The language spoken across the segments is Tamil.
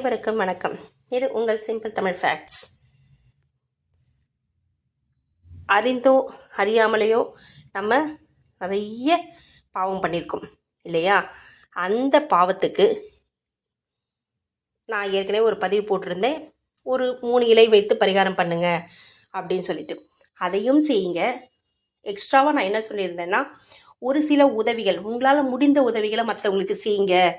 அனைவருக்கும் வணக்கம். இது உங்கள் சிம்பிள் தமிழ் ஃபேக்ட்ஸ் அறிந்தோ அறியாமலேயோ நம்ம நிறைய பாவம் பண்ணியிருக்கோம் இல்லையா? அந்த பாவத்துக்கு நான் ஏற்கனவே ஒரு பதிவு போட்டிருந்தேன். ஒரு மூணு இலை வைத்து பரிகாரம் பண்ணுங்க அப்படின்னு சொல்லிட்டு. அதையும் செய்யுங்க. எக்ஸ்ட்ராவாக நான் என்ன சொல்லியிருந்தேன்னா ஒரு சில உதவிகள் உங்களால் முடிந்த உதவிகளை மற்றவங்களுக்கு செய்யுங்க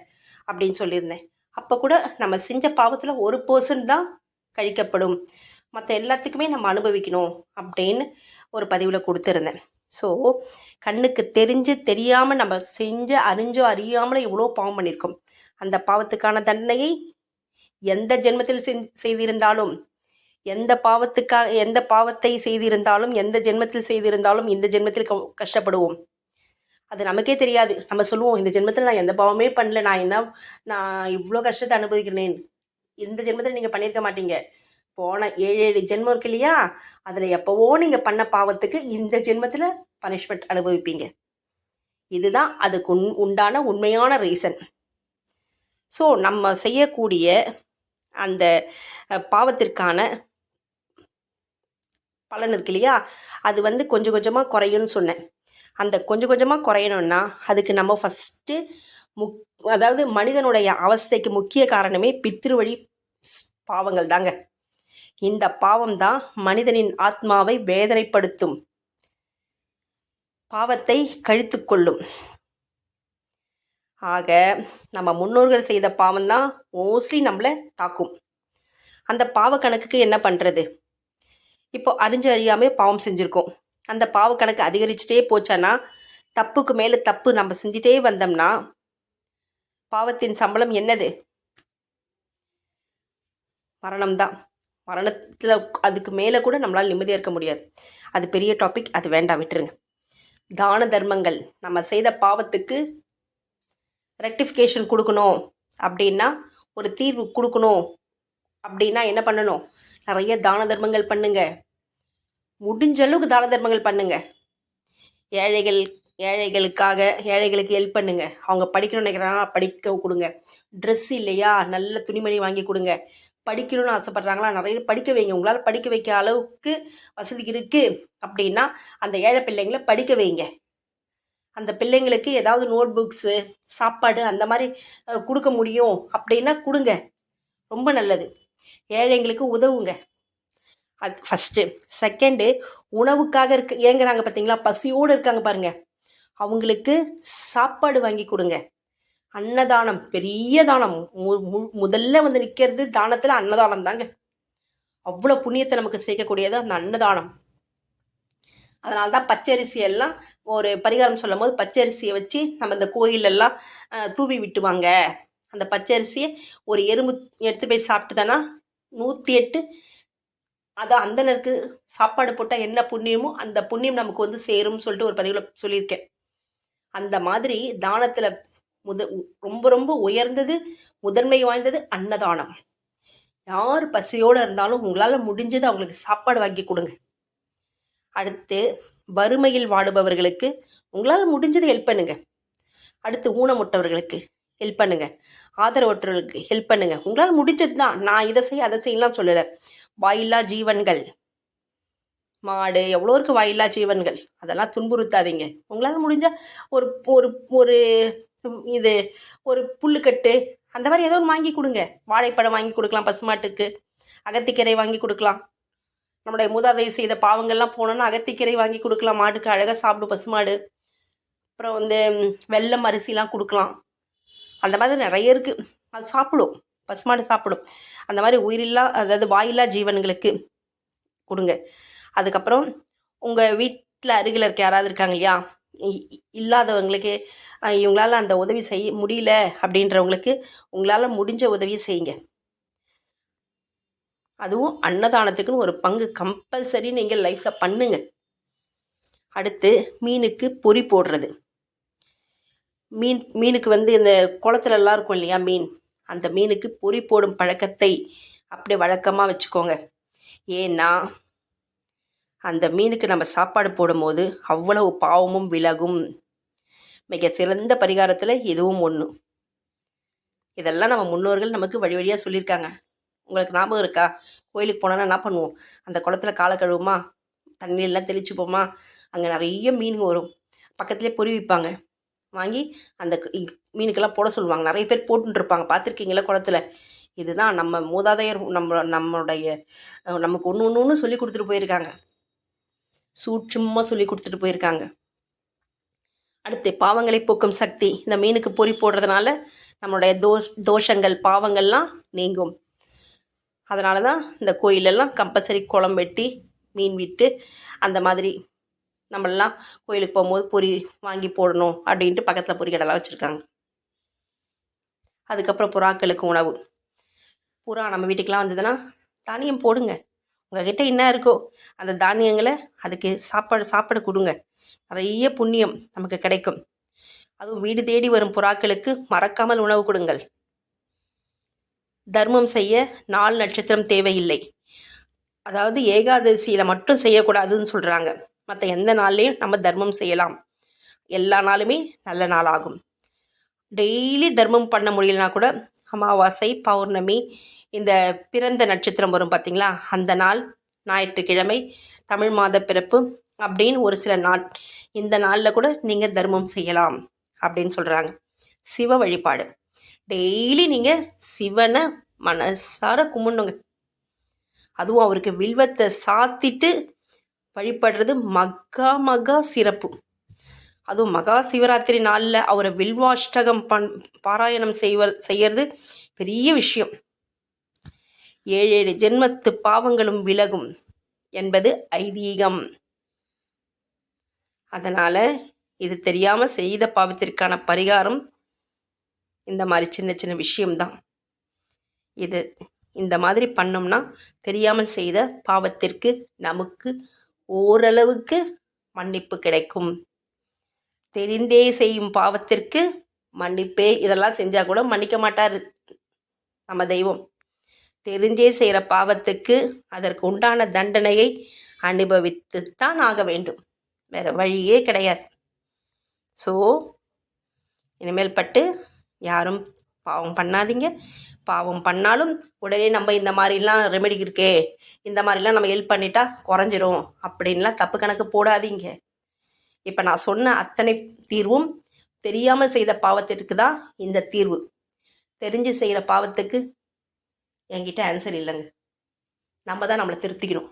அப்படின்னு சொல்லியிருந்தேன். அப்போ கூட நம்ம செஞ்ச பாவத்தில் ஒரு பர்சன்ட் தான் கழிக்கப்படும். மற்ற எல்லாத்துக்குமே நம்ம அனுபவிக்கணும் அப்படின்னு ஒரு பதிவில் கொடுத்துருந்தேன். ஸோ கண்ணுக்கு தெரிஞ்சு தெரியாமல் நம்ம செஞ்ச அறிஞ்சோ அறியாமலோ எவ்வளோ பாவம் பண்ணியிருக்கோம். அந்த பாவத்துக்கான தண்டனையை எந்த ஜென்மத்தில் செய்திருந்தாலும் எந்த பாவத்துக்காக எந்த பாவத்தை செய்திருந்தாலும் எந்த ஜென்மத்தில் செய்திருந்தாலும் இந்த ஜென்மத்தில் க- கஷ்டப்படுவோம். அது நமக்கே தெரியாது. நம்ம சொல்லுவோம் இந்த ஜென்மத்தில் நான் எந்த பாவமே பண்ணல நான் என்ன நான் இவ்வளோ கஷ்டத்தை அனுபவிக்கிறேன். இந்த ஜென்மத்தில் நீங்கள் பண்ணியிருக்க மாட்டீங்க. போன ஏழு ஏழு ஜென்மம் இருக்கு இல்லையா? அதில் எப்போவோ நீங்கள் பண்ண பாவத்துக்கு இந்த ஜென்மத்தில் பனிஷ்மெண்ட் அனுபவிப்பீங்க. இதுதான் அதுக்கு உண் உண்டான உண்மையான ரீசன் ஸோ நம்ம செய்யக்கூடிய அந்த பாவத்திற்கான பலன் இருக்கு இல்லையா? அது வந்து கொஞ்சம் கொஞ்சமாக குறையும்னு சொன்னேன். அந்த கொஞ்சம் கொஞ்சமாக குறையணும்னா அதுக்கு நம்ம ஃபஸ்ட்டு முக் அதாவது மனிதனுடைய அவஸ்தைக்கு முக்கிய காரணமே பித்ருவழி ஸ்- பாவங்கள் தாங்க. இந்த பாவம் தான் மனிதனின் ஆத்மாவை வேதனைப்படுத்தும். பாவத்தை கழித்துக்கொள்ளும் ஆக நம்ம முன்னோர்கள் செய்த பாவம் தான் மோஸ்ட்லி நம்மளை தாக்கும். அந்த பாவ கணக்குக்கு என்ன பண்ணுறது இப்போ அறிஞ்சு அறியாமே பாவம் செஞ்சுருக்கோம். அந்த பாவ கணக்கு அதிகரிச்சுட்டே போச்சான்னா தப்புக்கு மேலே தப்பு நம்ம செஞ்சுட்டே வந்தோம்னா பாவத்தின் சம்பளம் என்னது? மரணம்தான். மரணத்தில் அதுக்கு மேலே கூட நம்மளால் நிம்மதியாக இருக்க முடியாது. அது பெரிய டாபிக் அது வேண்டாம் விட்டுருங்க. தான தர்மங்கள் நம்ம செய்த பாவத்துக்கு ரெக்டிஃபிகேஷன் கொடுக்கணும் அப்படின்னா ஒரு தீர்வு கொடுக்கணும். அப்படின்னா என்ன பண்ணணும்? நிறைய தான தர்மங்கள் பண்ணுங்க. முடிஞ்ச அளவுக்கு தான தர்மங்கள் பண்ணுங்க. ஏழைகள் ஏழைகளுக்காக ஏழைகளுக்கு ஹெல்ப் பண்ணுங்க. அவங்க படிக்கணும்னு நினைக்கிறாங்க படிக்க கொடுங்க. ட்ரெஸ் இல்லையா? நல்ல துணிமணி வாங்கி கொடுங்க. படிக்கணும்னு ஆசைப்படுறாங்களா? நிறைய படிக்க வைங்க. உங்களால் படிக்க வைக்க அளவுக்கு வசதி இருக்குது அப்படின்னா அந்த ஏழை பிள்ளைங்களை படிக்க வைங்க. அந்த பிள்ளைங்களுக்கு ஏதாவது நோட் புக்ஸு சாப்பாடு அந்த மாதிரி கொடுக்க முடியும் அப்படின்னா கொடுங்க. ரொம்ப நல்லது. ஏழைங்களுக்கு உதவுங்க. அது ஃபஸ்ட்டு செகண்டு உணவுக்காக இருக்க ஏங்குறாங்க பார்த்தீங்களா பசியோடு இருக்காங்க பாருங்கள் அவங்களுக்கு சாப்பாடு வாங்கி கொடுங்க. அன்னதானம் பெரிய தானம். மு- மு- முதல்ல வந்து நிற்கிறது தானத்தில் அன்னதானம் தாங்க. அவ்வளோ புண்ணியத்தை நமக்கு சேர்க்கக்கூடியது அந்த அன்னதானம். அதனால தான் பச்சரிசியெல்லாம் ஒரு பரிகாரம் சொல்லும் போது பச்சரிசியை வச்சு நம்ம இந்த கோயிலெல்லாம் தூவி விட்டுவாங்க. அந்த பச்சரிசியை ஒரு எறும்பு எடுத்து போய் சாப்பிட்டுதானா? நூற்றி எட்டு அதை அந்தனருக்கு சாப்பாடு போட்டால் என்ன புண்ணியமோ அந்த புண்ணியம் நமக்கு வந்து சேரும்னு சொல்லிட்டு ஒரு பதிவில் சொல்லியிருக்கேன். அந்த மாதிரி தானத்தில் முத ரொம்ப ரொம்ப உயர்ந்தது முதன்மை வாய்ந்தது அன்னதானம். யார் பசியோடு இருந்தாலும் உங்களால் முடிஞ்சது அவங்களுக்கு சாப்பாடு வாங்கி கொடுங்க. அடுத்து வறுமையில் வாடுபவர்களுக்கு உங்களால் முடிஞ்சது ஹெல்ப் பண்ணுங்க. அடுத்து ஊனமுட்டவர்களுக்கு ஹெல்ப் பண்ணுங்கள் ஆதரவற்றவர்களுக்கு ஹெல்ப் பண்ணுங்கள் உங்களால் முடிஞ்சது தான் நான் இதை செய்ய அதை செய்யலாம் சொல்லலை. வாயில்லா ஜீவன்கள். மாடு எவ்வளோ இருக்குது வாயில்லா ஜீவன்கள்? அதெல்லாம் துன்புறுத்தாதீங்க. உங்களால் முடிஞ்சால் ஒரு ஒரு ஒரு இது ஒரு புல்லுக்கட்டு அந்த மாதிரி ஏதோ ஒன்று வாங்கி கொடுங்க. வாழைப்பழம் வாங்கி கொடுக்கலாம் பசுமாட்டுக்கு. அகத்திக்கீரை வாங்கி கொடுக்கலாம். நம்முடைய மூதாதை செய்த பாவங்கள்லாம் போனோன்னா அகத்திக்கீரை வாங்கி கொடுக்கலாம். மாட்டுக்கு அழகாக சாப்பிடும் பசுமாடு. அப்புறம் வந்து வெள்ளம் வெல்லம் அரிசிலாம் கொடுக்கலாம். அந்த மாதிரி நிறைய இருக்குது அது சாப்பிடும். பசுமாடு சாப்பிடும். அந்த மாதிரி உயிரில்லா அதாவது வாயில்லா ஜீவன்களுக்கு கொடுங்க. அதுக்கப்புறம் உங்கள் வீட்டில் அருகில் இருக்க யாராவது இருக்காங்க இல்லையா? இ- இல்லாதவங்களுக்கு இவங்களால் அந்த உதவி செய்ய முடியல அப்படின்றவங்களுக்கு உங்களால் முடிஞ்ச உதவியை செய்யுங்க. அதுவும் அன்னதானத்துக்குன்னு ஒரு பங்கு கம்பல்சரி நீங்கள் லைஃப்பில் பண்ணுங்க. அடுத்து மீனுக்கு பொறி போடுறது. மீன் மீனுக்கு வந்து இந்த குளத்துலலாம் இருக்கும் இல்லையா மீன்? அந்த மீனுக்கு பொறி போடும் பழக்கத்தை அப்படியே வழக்கமாக வச்சுக்கோங்க. ஏன்னா அந்த மீனுக்கு நம்ம சாப்பாடு போடும்போது அவ்வளவு பாவமும் விலகும். மிக சிறந்த பரிகாரத்தில் இதுவும் ஒன்று இதெல்லாம் நம்ம முன்னோர்கள் நமக்கு வழி வழியாக சொல்லியிருக்காங்க. உங்களுக்கு ஞாபகம் இருக்கா? கோயிலுக்கு போனோன்னா என்ன பண்ணுவோம்? அந்த குளத்துல காலை கழுவுமா? தண்ணியெல்லாம் தெளிச்சுப்போமா? அங்கே நிறைய மீன் வரும். பக்கத்துலேயே பொறி விற்பாங்க. வாங்கி அந்த க- இ- மீனுக்கெல்லாம் போட சொல்லுவாங்க. நிறைய பேர் போட்டுருப்பாங்க பார்த்துருக்கீங்களா குளத்துல? இதுதான் நம்ம மூதாதையர் நம்ம நம்மளுடைய நமக்கு ஒன்று ஒன்று ஒன்று சொல்லி கொடுத்துட்டு போயிருக்காங்க. சூட்சுமமாக சொல்லி கொடுத்துட்டு போயிருக்காங்க. அடுத்து பாவங்களை போக்கும் சக்தி. இந்த மீனுக்கு பொறி போடுறதுனால நம்மளுடைய தோஷ் தோஷங்கள் பாவங்கள்லாம் நீங்கும். அதனால தான் இந்த கோயிலெல்லாம் கம்பல்சரி குளம் வெட்டி மீன் விட்டு அந்த மாதிரி நம்மளாம் கோயிலுக்கு போகும்போது பொறி வாங்கி போடணும் அப்படின்ட்டு பக்கத்தில் பொறி கடைலாம் வச்சுருக்காங்க. அதுக்கப்புறம் புறாக்களுக்கு உணவு. புறா நம்ம வீட்டுக்கெலாம் வந்ததுன்னா தானியம் போடுங்க. உங்ககிட்ட என்ன இருக்கோ அந்த தானியங்களை அதுக்கு சாப்பாடு சாப்பிட கொடுங்க. நிறைய புண்ணியம் நமக்கு கிடைக்கும். அதுவும் வீடு தேடி வரும் புறாக்களுக்கு மறக்காமல் உணவு கொடுங்கள். தர்மம் செய்ய நாள் நட்சத்திரம் தேவையில்லை. அதாவது ஏகாதசியில் மட்டும் செய்யக்கூடாதுன்னு சொல்கிறாங்க மற்ற எந்த நாள்லேயும் நம்ம தர்மம் செய்யலாம். எல்லா நாளுமே நல்ல நாளாகும் டெய்லி தர்மம் பண்ண முடியலனா கூட அமாவாசை பௌர்ணமி இந்த பிறந்த நட்சத்திரம் வரும் பார்த்தீங்களா அந்த நாள் ஞாயிற்றுக்கிழமை தமிழ் மாத பிறப்பு அப்படின்னு ஒரு சில நாள். இந்த நாளில் கூட நீங்கள் தர்மம் செய்யலாம் அப்படின்னு சொல்கிறாங்க சிவ வழிபாடு. டெய்லி நீங்கள் சிவனை மனசார கும்பிடணுங்க. அதுவும் அவருக்கு வில்வத்தை சாத்திட்டு வழிபடுறது மகா மகா சிறப்பு. அதுவும் மகா சிவராத்திரி நாளில் அவரை வில்வாஷ்டகம் பண் பாராயணம் செய்வர் செய்யறது பெரிய விஷயம். ஏழு ஏழு ஜென்மத்து பாவங்களும் விலகும் என்பது ஐதீகம். அதனால் இது தெரியாமல் செய்த பாவத்திற்கான பரிகாரம் இந்த மாதிரி சின்ன சின்ன விஷயம்தான். இது இந்த மாதிரி பண்ணோம்னா தெரியாமல் செய்த பாவத்திற்கு நமக்கு ஓரளவுக்கு மன்னிப்பு கிடைக்கும். தெரிந்தே செய்யும் பாவத்திற்கு மன்னிப்பே. இதெல்லாம் செஞ்சால் கூட மன்னிக்க மாட்டார் நம்ம தெய்வம். தெரிஞ்சே செய்கிற பாவத்துக்கு அதற்கு உண்டான தண்டனையை அனுபவித்துத்தான் ஆக வேண்டும். வேறு வழியே கிடையாது. ஸோ இனிமேல் பட்டு யாரும் பாவம் பண்ணாதீங்க. பாவம் பண்ணாலும் உடனே நம்ம இந்த மாதிரிலாம் ரெமெடி இருக்கே இந்த மாதிரிலாம் நம்ம ஹெல்ப் பண்ணிட்டா குறைஞ்சிரும். அப்படின்லாம் தப்பு கணக்கு போடாதீங்க. இப்போ நான் சொன்ன அத்தனை தீர்வும் தெரியாமல் செய்த பாவத்திற்கு தான் இந்த தீர்வு. தெரிஞ்சு செய்கிற பாவத்துக்கு என்கிட்ட ஆன்சர் இல்லைங்க. நம்ம தான் நம்மளை திருத்திக்கணும்.